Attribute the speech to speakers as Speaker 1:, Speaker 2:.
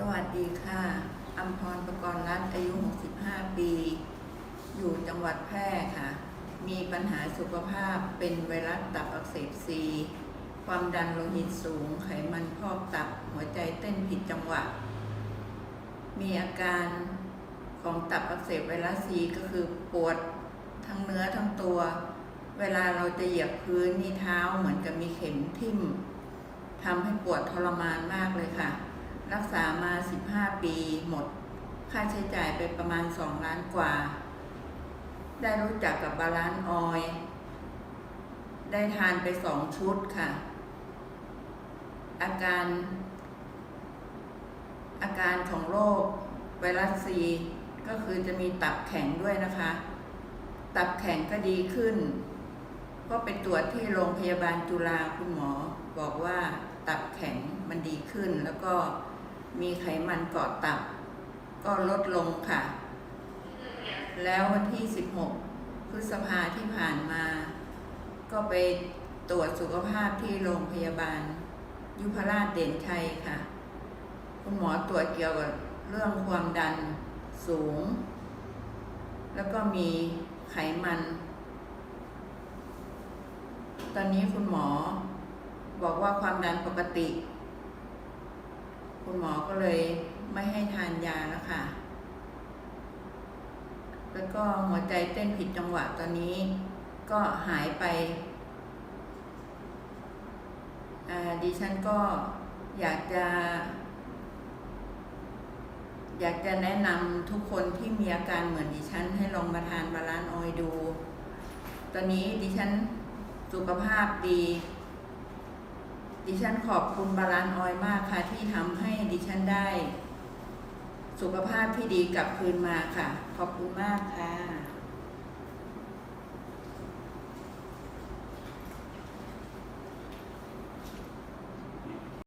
Speaker 1: สวัสดีค่ะอัมพรประกรณ์รัตน์อายุ 65 ปี อยู่จังหวัดแพร่ค่ะ มีปัญหาสุขภาพเป็นไวรัสตับอักเสบซี ความดันโลหิตสูง ไขมันพอกตับ หัวใจเต้นผิดจังหวะ มีอาการของตับอักเสบไวรัสซีก็คือปวดทั้งเนื้อทั้งตัว เวลาเราจะเหยียบพื้นนี่เท้าเหมือนกับมีเข็มทิ่มทำให้ปวดทรมานมากเลยค่ะ รักษามา 15 ปีหมด ค่าใช้จ่ายไปประมาณ 2 ล้านกว่า ได้รู้จักกับบาลานซ์ออยได้ทานไป2ชุดค่ะ อาการ อาการของโรคไวรัสซีก็คือจะมีตับแข็งด้วยนะคะ ตับแข็งก็ดีขึ้น ก็ไปตรวจที่โรงพยาบาลจุฬาคุณหมอ บอกว่าตับแข็งมันดีขึ้นแล้วก็ มีไขมันเกาะตับ ก็ลดลงค่ะ แล้ววันที่ 16 พฤษภาที่ผ่านมา ก็ไปตรวจสุขภาพที่โรงพยาบาล ยุพราชเด่นชัยค่ะ คุณหมอตรวจเกี่ยวกับเรื่องความดันสูง แล้วก็มีไขมัน ตอนนี้คุณหมอบอกว่าความดันปกติ คุณหมอก็เลยไม่ให้ทานยาแล้วค่ะ แล้วก็หัวใจเต้นผิดจังหวะตอนนี้ ก็หายไป ดิฉันก็อยากจะ อยากจะแนะนำทุกคนที่มีอาการเหมือนดิฉันให้ลองมาทานบาลานออยล์ดู ตอนนี้ดิฉันสุขภาพดี ดิฉันขอบคุณบาลานออยล์มากค่ะ ที่ทำให้ดิฉันได้ สุขภาพที่ดีกลับคืนมาค่ะ ขอบคุณมากค่ะ